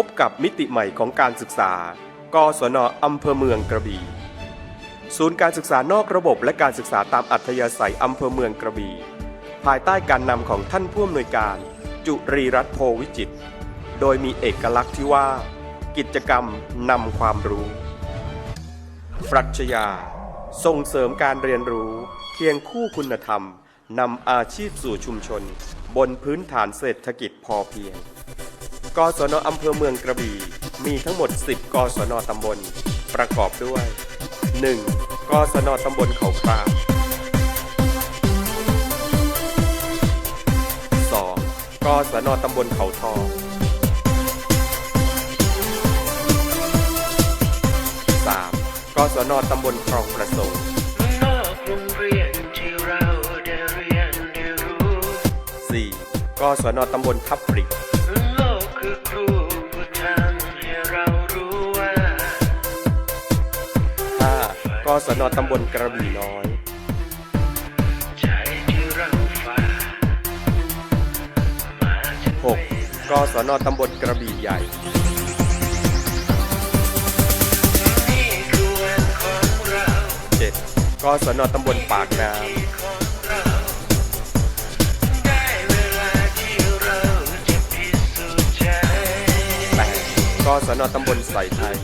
พบกับมิติใหม่ของการศึกษา กศนอำเภอเมืองกระบี่ ศูนย์การศึกษานอกระบบและการศึกษาตามอัธยาศัยอำเภอเมืองกระบี่ ภายใต้การนำของท่านผู้อำนวยการ จุรีรัตน์โพวิจิต โดยมีเอกลักษณ์ที่ว่า กิจกรรมนำความรู้ ปรัชญาส่งเสริมการเรียนรู้ เคียงคู่คุณธรรมนำอาชีพสู่ชุมชน บนพื้นฐานเศรษฐกิจพอเพียง กศนอำเภอเมืองกระบี่ มีทั้งหมด 10 กศนตำบล ประกอบด้วย 1. กศนตำบลเขาคราม 2. กศนตำบลเขาทอง 3. กศนตำบลคลองประสงค์กโรงเรียน 4. กศนตำบลทับปริก กศนตำบลกระบี่น้อยใจที่เราฝ่ามาถึง 6. กศนตำบลกระบี่ใหญ่นี่คือวันของเรา 7. กศนตำบลปากน้ของเราได้เวลาที่เราจะพิสูจน์ใจำ 8. กศนตำบลใส่ไทย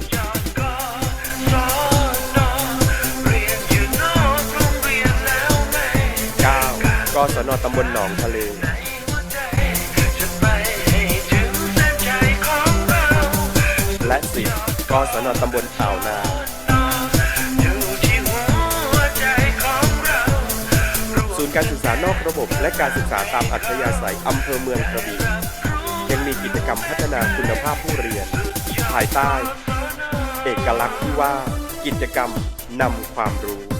กศนตำบลหนองทะเลและ 10. กศนตำบลอ่าวนางอยู่ที่หัวใจของเราศูนย์การศึกษานอกระบบ และการศึกษาตามอัธยาศัยอำเภอเมืองกระบี่ยังมีกิจกรรมพัฒนาคุณภาพผู้เรียน ภายใต้ เอกลักษณ์ที่ว่ากิจกรรมนำความรู้